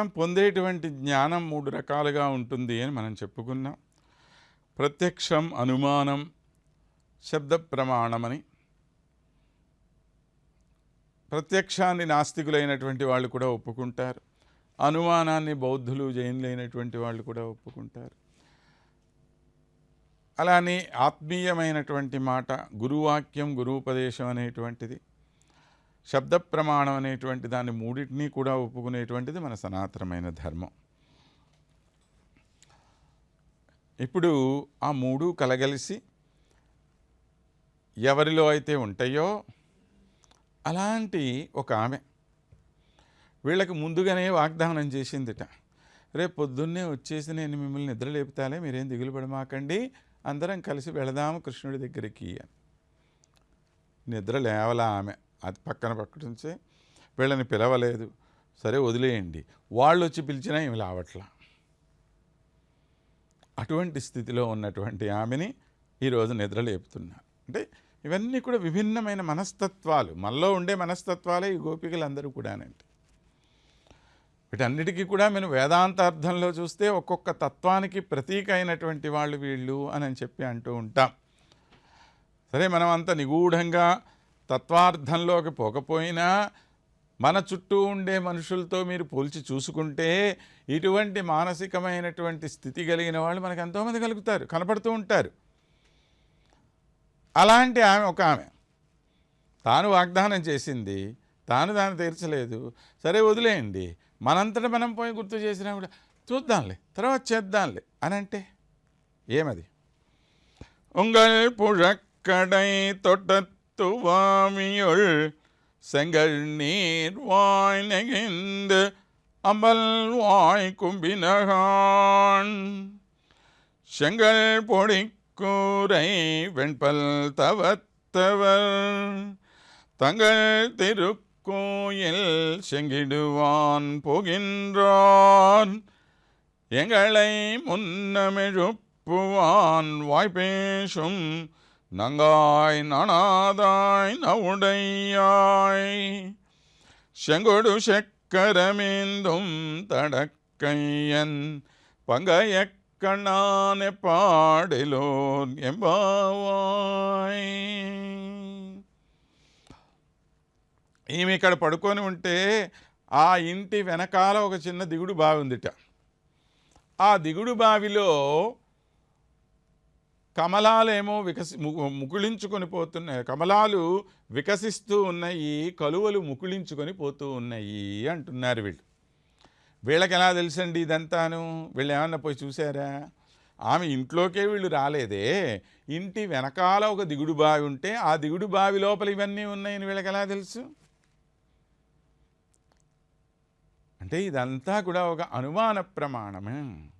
మనం పొందేటువంటి జ్ఞానం మూడు రకాలుగా ఉంటుంది అని మనం చెప్పుకున్నాం. ప్రత్యక్షం అనుమానం శబ్ద ప్రమాణమని. ప్రత్యక్షాన్ని నాస్తికులైనటువంటి వాళ్ళు కూడా ఒప్పుకుంటారు. అనుమానాన్ని బౌద్ధులు జైనులైనటువంటి వాళ్ళు కూడా ఒప్పుకుంటారు. అలానే ఆత్మీయమైనటువంటి మాట గురువాక్యం గురువుపదేశం అనేటువంటిది. శబ్ద ప్రమాణం అనేటువంటి దాన్ని మూడింటినీ కూడా ఒప్పుకునేటువంటిది మన సనాతనమైన ధర్మం. ఇప్పుడు ఆ మూడు కలగలిసి ఎవరిలో అయితే ఉంటాయో అలాంటి ఒక ఆమె వీళ్ళకి ముందుగానే వాగ్దానం చేసిందిట. రేపు పొద్దున్నే వచ్చేసి నేను మిమ్మల్ని నిద్ర లేపుతాలే మీరేం దిగులు పడమాకండి అందరం కలిసి వెళదాము కృష్ణుడి దగ్గరికి అని. నిద్ర లేవలా ఆమె. అది పక్కన పక్కనుంచే వీళ్ళని పిలవలేదు. సరే వదిలేయండి. వాళ్ళు వచ్చి పిలిచినా ఏమి లావట్లా. అటువంటి స్థితిలో ఉన్నటువంటి ఆమెని ఈరోజు నిద్రలేపుతున్నారు అంటే ఇవన్నీ కూడా విభిన్నమైన మనస్తత్వాలు. మనలో ఉండే మనస్తత్వాలే ఈ గోపికలందరూ కూడానండి. వీటన్నిటికీ కూడా మేము వేదాంతార్థంలో చూస్తే ఒక్కొక్క తత్వానికి ప్రతీక అయినటువంటి వాళ్ళు వీళ్ళు అని చెప్పి అంటూ ఉంటాం. సరే మనం అంత నిగూఢంగా తత్వార్థంలోకి పోకపోయినా మన చుట్టూ ఉండే మనుషులతో మీరు పోల్చి చూసుకుంటే ఇటువంటి మానసికమైనటువంటి స్థితి కలిగిన వాళ్ళు మనకు ఎంతోమంది కలుగుతారు కనపడుతూ ఉంటారు అలాంటి ఆమె ఒక ఆమె తాను వాగ్దానం చేసింది తాను దాన్ని తీర్చలేదు సరే వదిలేయండి మనంతట మనం పోయి గుర్తు చేసినా కూడా చూద్దాంలే తర్వాత చేద్దాంలే అని అంటే ఏమది உங்கள் புழக்கடை துவாமியுள் செங்கல் நீர் வாய் நெகிந்து அமல் வாய் கும்பினகான். செங்கல் பொடிக்கூரை வெண்பல் தவத்தவர். தங்கள் திருக்கோயில் செங்கிடுவான் போகின்றான். எங்களை முன்னமெழுப்புவான் வாய்ப்பேசும் நங்காய் நனாதாய் நவுடையாய் செங்கொடு செக்கரமேந்தும் தடக்கையன் பங்கைய கண்ணானெ பாடிலோன் எம்பாவாய் ఈమె ఇక్కడ పడుకొని ఉంటే ఆ ఇంటి వెనకాల ఒక చిన్న దిగుడు బావి ఉందిట ఆ దిగుడు బావిలో కమలాలేమో వికసి ము- ముకుళించుకొని పోతున్నాయి కమలాలు వికసిస్తూ ఉన్నాయి కలువలు ముకుళించుకొని పోతూ ఉన్నాయి అంటున్నారు వీళ్ళు. వీళ్ళకి ఎలా తెలుసండి ఇదంతాను? వీళ్ళు ఏమన్నా పోయి చూసారా ఆమె ఇంట్లోకే వీళ్ళు రాలేదే. ఇంటి వెనకాల ఒక దిగుడు బావి ఉంటే ఆ దిగుడు బావి లోపల ఇవన్నీ ఉన్నాయని వీళ్ళకి ఎలా తెలుసు? అంటే ఇదంతా కూడా ఒక అనుమాన ప్రమాణమే?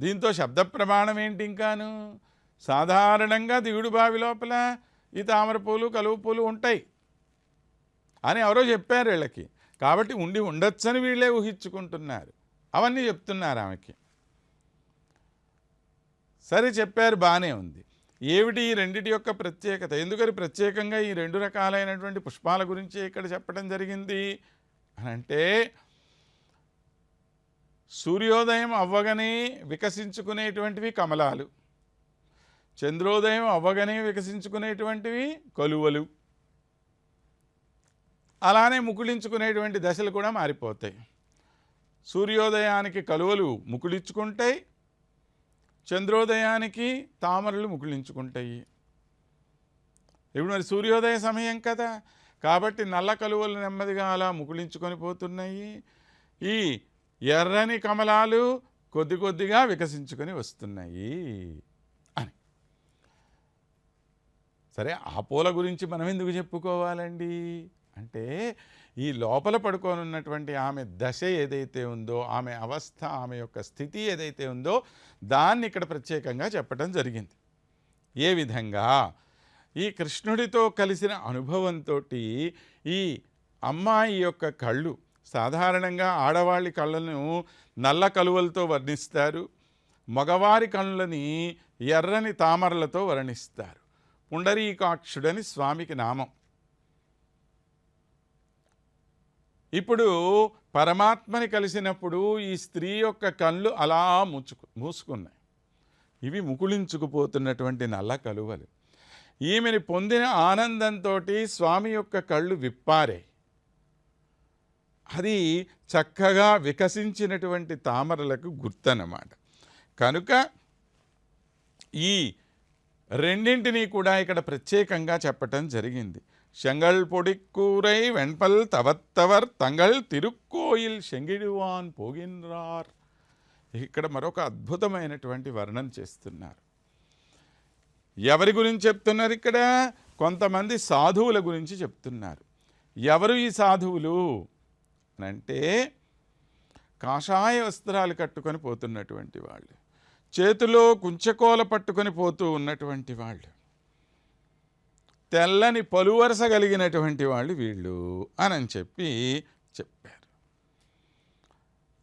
దీంతో శబ్ద ప్రమాణం ఏంటి ఇంకాను సాధారణంగా దిగుడు బావి లోపల ఈ తామర పూలు కలువు పూలు ఉంటాయి అని ఎవరో చెప్పారు వీళ్ళకి. కాబట్టి ఉండి ఉండొచ్చని వీళ్ళే ఊహించుకుంటున్నారు. అవన్నీ చెప్తున్నారు ఆమెకి. సరే చెప్పారు బాగానే ఉంది. ఏమిటి ఈ రెండిటి యొక్క ప్రత్యేకత? ఎందుకని ప్రత్యేకంగా ఈ రెండు రకాలైనటువంటి పుష్పాల గురించి ఇక్కడ చెప్పడం జరిగింది? అని అంటే సూర్యోదయం అవ్వగానే వికసించుకునేటువంటివి కమలాలు. చంద్రోదయం అవ్వగానే వికసించుకునేటువంటివి కలువలు. అలానే ముకుళించుకునేటువంటి దశలు కూడా మారిపోతాయి. సూర్యోదయానికి కలువలు ముకుళించుకుంటాయి. చంద్రోదయానికి తామరలు ముకుళించుకుంటాయి. ఇప్పుడు మరి సూర్యోదయ సమయం కదా. కాబట్టి నల్ల కలువలు నెమ్మదిగా అలా ముకుళించుకొని పోతున్నాయి. ఈ ఎర్రని కమలాలు కొద్ది కొద్దిగా వికసించుకొని వస్తున్నాయి అని. సరే ఆ పూల గురించి మనం ఎందుకు చెప్పుకోవాలండి? అంటే ఈ లోపల పడుకోనున్నటువంటి ఆమె దశ ఏదైతే ఉందో ఆమె అవస్థ ఆమె యొక్క స్థితి ఏదైతే ఉందో దాన్ని ఇక్కడ ప్రత్యేకంగా చెప్పడం జరిగింది. ఏ విధంగా? ఈ కృష్ణుడితో కలిసిన అనుభవంతో ఈ అమ్మాయి యొక్క కళ్ళు సాధారణంగా ఆడవాళ్ళ కళ్ళను నల్ల కలువలతో వర్ణిస్తారు. మగవారి కళ్ళని ఎర్రని తామరలతో వర్ణిస్తారు. పుండరీకాక్షుడని స్వామికి నామం. ఇప్పుడు పరమాత్మని కలిసినప్పుడు ఈ స్త్రీ యొక్క కళ్ళు అలా ముచ్చుకు మూసుకున్నాయి. ఇవి ముకుళించుకుపోతున్నటువంటి నల్ల కలువలు. ఈమెని పొందిన ఆనందంతో స్వామి యొక్క కళ్ళు విప్పారే అది చక్కగా వికసించినటువంటి తామరలకు గుర్తన్నమాట కనుక ఈ రెండింటినీ కూడా ఇక్కడ ప్రత్యేకంగా చెప్పటం జరిగింది செங்கல் பொடிக்கூரை வெண்பல் தவத்தவர் தங்கள் తిరుక్కోయిల్ శంగిడివాన్ పోగిన్రార్ ఇక్కడ మరొక అద్భుతమైనటువంటి వర్ణన చేస్తున్నారు ఎవరి గురించి చెప్తున్నారు ఇక్కడ కొంతమంది సాధువుల గురించి చెప్తున్నారు ఎవరు ఈ సాధువులు అని అంటే కాషాయ వస్త్రాలు కట్టుకొని పోతున్నటువంటి వాళ్ళు చేతిలో కుంచకోల పట్టుకొని పోతూ ఉన్నటువంటి వాళ్ళు తెల్లని పలువరస కలిగినటువంటి వాళ్ళు వీళ్ళు అని చెప్పి చెప్పారు.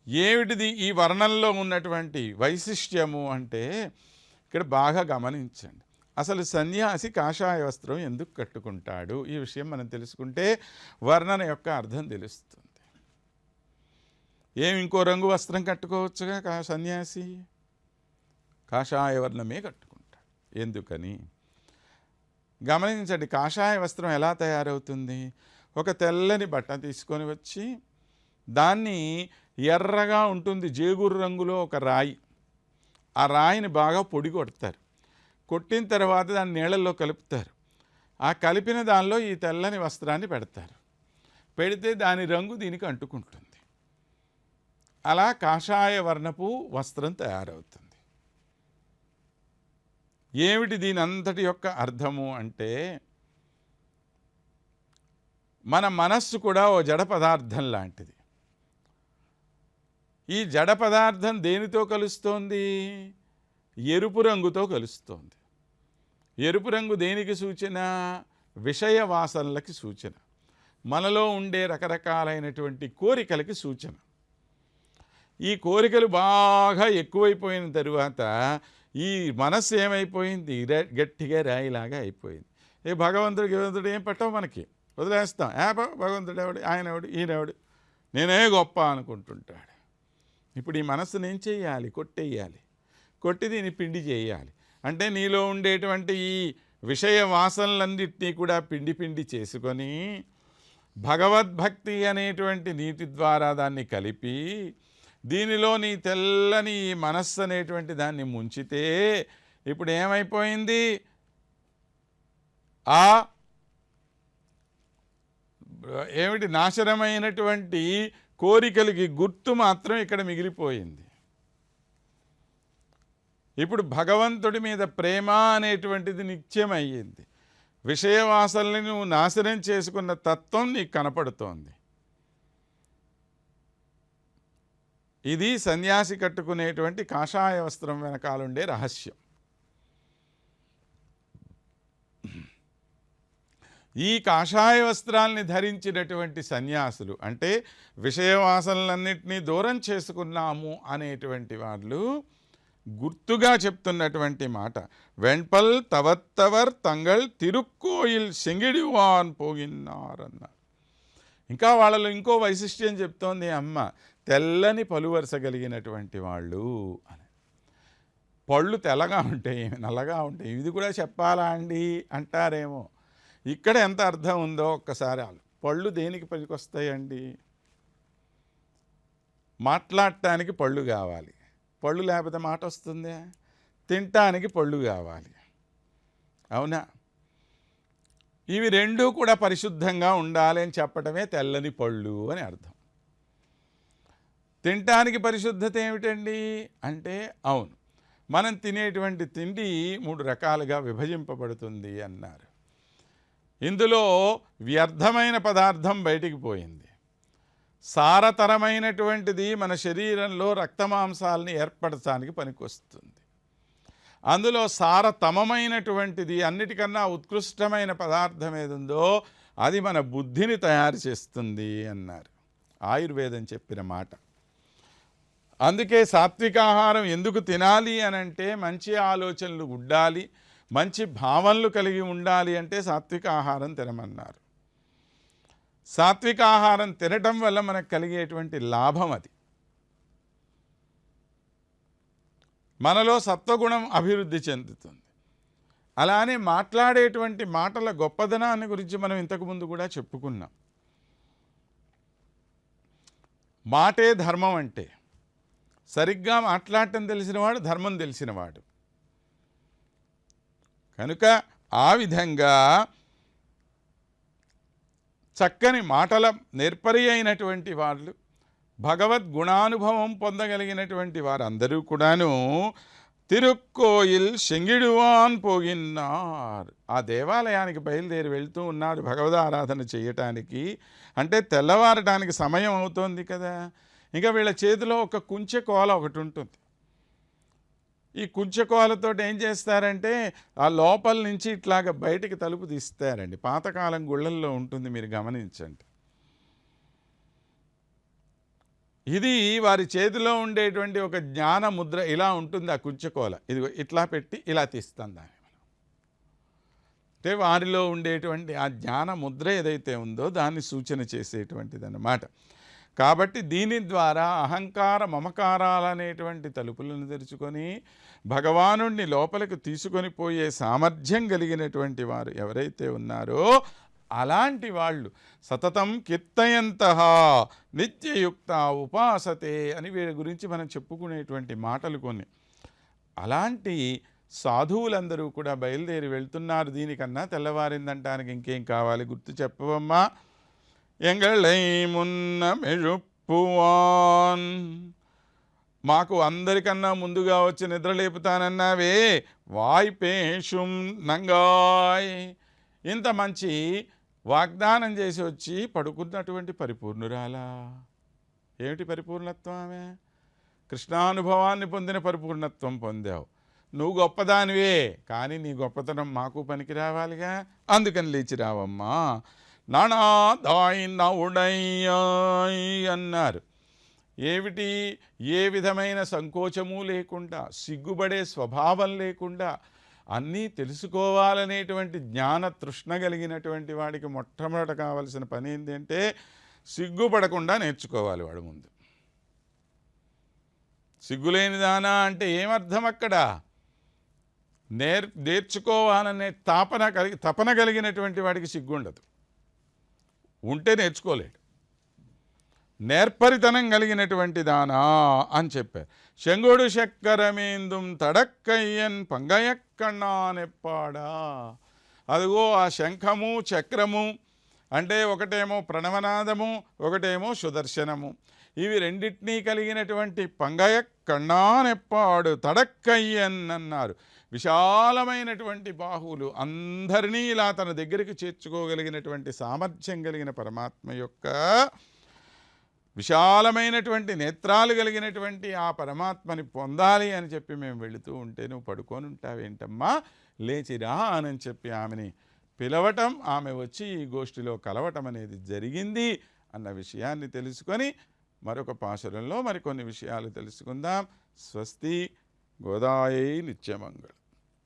ఏమిటిది ఈ వర్ణంలో ఉన్నటువంటి వైశిష్ట్యము అంటే ఇక్కడ బాగా గమనించండి. అసలు సన్యాసి కాషాయ వస్త్రం ఎందుకు కట్టుకుంటాడు? ఈ విషయం మనం తెలుసుకుంటే వర్ణన యొక్క అర్థం తెలుస్తుంది. ఏమి ఇంకో రంగు వస్త్రం కట్టుకోవచ్చుగా? కా సన్యాసి. కాషాయ వర్ణమే కట్టుకుంటాడు. ఎందుకని? గమనించండి కాషాయ వస్త్రం ఎలా తయారవుతుంది? ఒక తెల్లని బట్ట తీసుకొని వచ్చి దాన్ని ఎర్రగా ఉంటుంది జేగురు రంగులో ఒక రాయి. ఆ రాయిని బాగా పొడి కొడతారు. కొట్టిన తర్వాత దాన్ని నీళ్ళల్లో కలుపుతారు. ఆ కలిపిన దానిలో ఈ తెల్లని వస్త్రాన్ని పెడతారు. పెడితే దాని రంగు దీనికి అంటుకుంటుంది. అలా కాషాయ వర్ణపు వస్త్రం తయారవుతుంది. ఏమిటి దీని అంతటి యొక్క అర్థము అంటే మన మనస్సు కూడా ఓ జడ పదార్థం లాంటిది. ఈ జడ పదార్థం దేనితో కలుస్తోంది? ఎరుపు రంగుతో కలుస్తోంది. ఎరుపు రంగు దేనికి సూచన? విషయ వాసనలకి సూచన. మనలో ఉండే రకరకాలైనటువంటి కోరికలకి సూచన. ఈ కోరికలు బాగా ఎక్కువైపోయిన తరువాత ఈ మనస్సు ఏమైపోయింది? గట్టిగా రాయిలాగా అయిపోయింది. ఏ భగవంతుడు భగవంతుడు ఏం పట్టవు మనకి. వదిలేస్తాం. ఏ భగవంతుడు ఎవడు? ఆయన ఎవడు? ఈయనెవడు నేనే గొప్ప అనుకుంటుంటాడు. ఇప్పుడు ఈ మనస్సును ఏం చేయాలి కొట్టేయాలి. కొట్టి దీన్ని పిండి చేయాలి. అంటే నీలో ఉండేటువంటి ఈ విషయ వాసనలన్నింటినీ కూడా పిండి పిండి చేసుకొని భగవద్భక్తి అనేటువంటి నీటి ద్వారా దాన్ని కలిపి దీనిలో నీ తెల్లని ఈ మనస్సు అనేటువంటి దాన్ని ముంచితే ఇప్పుడు ఏమైపోయింది? ఆ ఏమిటి? నాశనమైనటువంటి కోరికలకి గుర్తు మాత్రం ఇక్కడ మిగిలిపోయింది. ఇప్పుడు భగవంతుడి మీద ప్రేమ అనేటువంటిది నిత్యమయ్యింది. విషయవాసల్ని నువ్వు నాశనం చేసుకున్న తత్వం నీకు కనపడుతోంది. ఇది సన్యాసి కట్టుకునేటువంటి కాషాయ వస్త్రం వెనకాలుండే రహస్యం. ఈ కాషాయ వస్త్రాల్ని ధరించినటువంటి సన్యాసులు అంటే విషయవాసనలన్నింటినీ దూరం చేసుకున్నాము అనేటువంటి వాళ్ళు గుర్తుగా చెప్తున్నటువంటి మాట. వెంపల్ తవత్తవర్ తంగల్ తిరుక్కోయిల్ సెంగిడివాన్ పోగిన్నారన్నారు. ఇంకా వాళ్ళలో ఇంకో వైశిష్ట్యం చెప్తోంది అమ్మ తెల్లని పలువరుస కలిగినటువంటి వాళ్ళు అని. పళ్ళు తెల్లగా ఉంటాయి నల్లగా ఉంటాయి ఇది కూడా చెప్పాలా అండి? అంటారేమో. ఇక్కడ ఎంత అర్థం ఉందో ఒక్కసారి పళ్ళు దేనికి పనికొస్తాయండి? మాట్లాడటానికి పళ్ళు కావాలి. పళ్ళు లేకపోతే మాట వస్తుందే? తినటానికి పళ్ళు కావాలి. అవునా? ఇవి రెండూ కూడా పరిశుద్ధంగా ఉండాలి అని చెప్పడమే తెల్లని పళ్ళు అని అర్థం. తినటానికి పరిశుద్ధత ఏమిటండి? అంటే అవును. మనం తినేటువంటి తిండి మూడు రకాలుగా విభజింపబడుతుంది అన్నారు. ఇందులో వ్యర్థమైన పదార్థం బయటికి పోయింది. సారతరమైనటువంటిది మన శరీరంలో రక్తమాంసాలని ఏర్పరచడానికి పనికొస్తుంది. అందులో సారతమమైనటువంటిది అన్నిటికన్నా ఉత్కృష్టమైన పదార్థం ఏది ఉందో అది మన బుద్ధిని తయారు చేస్తుంది అన్నారు. ఆయుర్వేదం చెప్పిన మాట. అందుకే సాత్విక ఆహారం ఎందుకు తినాలి అని అంటే మంచి ఆలోచనలు ఉండాలి మంచి భావనలు కలిగి ఉండాలి అంటే సాత్విక ఆహారం తినమన్నారు. సాత్విక ఆహారం తినటం వల్ల మనకు కలిగేటువంటి లాభం అది. మనలో సత్వగుణం అభివృద్ధి చెందుతుంది. అలానే మాట్లాడేటువంటి మాటల గొప్పదనాన్ని గురించి మనం ఇంతకుముందు కూడా చెప్పుకున్నాం. మాటే ధర్మం అంటే సరిగ్గా మాట్లాడటం తెలిసినవాడు ధర్మం తెలిసినవాడు. కనుక ఆ విధంగా చక్కని మాటల నేర్పరి అయినటువంటి వాళ్ళు భగవద్గుణానుభవం పొందగలిగినటువంటి వారందరూ కూడాను తిరుక్కోయిల్ శంగిడువాన్ పోగిన్నార్. ఆ దేవాలయానికి బయలుదేరి వెళ్తూ ఉన్నాడు భగవద్ ఆరాధన చేయటానికి. అంటే తెల్లవారటానికి సమయం అవుతోంది కదా. ఇంకా వీళ్ళ చేతిలో ఒక కుంచె కోల ఒకటి ఉంటుంది. ఈ కుంచెకోలతో ఏం చేస్తారంటే ఆ లోపల నుంచి ఇట్లాగ బయటికి తలుపు తీస్తారండి. పాతకాలం గుళ్ళల్లో ఉంటుంది మీరు గమనించండి. ఇది వారి చేతిలో ఉండేటువంటి ఒక జ్ఞాన ముద్ర ఇలా ఉంటుంది ఆ కుంచెకోల ఇది ఇట్లా పెట్టి ఇలా తీస్తాం దాన్ని మనం. అంటే వారిలో ఉండేటువంటి ఆ జ్ఞాన ముద్ర ఏదైతే ఉందో దాన్ని సూచన చేసేటువంటిది అన్నమాట కాబట్టి దీని ద్వారా అహంకార మమకారాలనేటువంటి తలుపులను తెరుచుకొని భగవానుణ్ణి లోపలికి తీసుకొని పోయే సామర్థ్యం కలిగినటువంటి వారు ఎవరైతే ఉన్నారో అలాంటి వాళ్ళు సతతం కీర్తయంత నిత్యయుక్త ఉపాసతే అని వీరి గురించి మనం చెప్పుకునేటువంటి మాటలు కొన్ని. అలాంటి సాధువులందరూ కూడా బయలుదేరి వెళ్తున్నారు. దీనికన్నా తెల్లవారిందంటానికి ఇంకేం కావాలి? గుర్తు చెప్పవమ్మా. எங்களை முன்னமெழுப்புவான் మాకు అందరికన్నా ముందుగా వచ్చి నిద్ర లేపుతానన్నావే వాయ్ వాయ్పేషుం నంగాయ్. ఇంత మంచి వాగ్దానం చేసి వచ్చి పడుకున్నటువంటి పరిపూర్ణురాలా? ఏమిటి పరిపూర్ణత్వం ఆమె? కృష్ణానుభవాన్ని పొందిన పరిపూర్ణత్వం పొందావు. నువ్వు గొప్పదానివే కానీ నీ గొప్పతనం మాకు పనికి రావాలిగా అందుకని లేచి రావమ్మా. నానాదాయి నవుడయ్యాయ్ అన్నారు. ఏమిటి? ఏ విధమైన సంకోచము లేకుండా సిగ్గుపడే స్వభావం లేకుండా అన్నీ తెలుసుకోవాలనేటువంటి జ్ఞాన తృష్ణ కలిగినటువంటి వాడికి మొట్టమొదట కావలసిన పని ఏంటంటే సిగ్గుపడకుండా నేర్చుకోవాలి వాడు ముందు. సిగ్గులేని దానా అంటే ఏమర్థం అక్కడ నేర్ నేర్చుకోవాలనే తాపన కలిగి తపన కలిగినటువంటి వాడికి సిగ్గుండదు. ఉంటే నేర్చుకోలేడు. నేర్పరితనం కలిగినటువంటి దానా అని చెప్పారు శంగుడు చక్కరమేందుం తడక్కయ్యన్ పంగయక్కన్నా నెప్పాడా. అదిగో ఆ శంఖము చక్రము అంటే ఒకటేమో ప్రణవనాదము ఒకటేమో సుదర్శనము. ఇవి రెండింటినీ కలిగినటువంటి పంగయక్కన్నా నెప్పాడు తడక్కయ్యన్ అన్నారు. విశాలమైనటువంటి బాహువులు అందరినీ ఇలా తన దగ్గరికి చేర్చుకోగలిగినటువంటి సామర్థ్యం కలిగిన పరమాత్మ యొక్క విశాలమైనటువంటి నేత్రాలు కలిగినటువంటి ఆ పరమాత్మని పొందాలి అని చెప్పి మేము వెళుతూ ఉంటే నువ్వు పడుకొని ఉంటావేంటమ్మా లేచిరా అని చెప్పి ఆమెని పిలవటం ఆమె వచ్చి ఈ గోష్ఠిలో కలవటం అనేది జరిగింది అన్న విషయాన్ని తెలుసుకొని మరొక పాశురంలో మరికొన్ని విషయాలు తెలుసుకుందాం. స్వస్తి గోదాయై నిత్యమంగళం.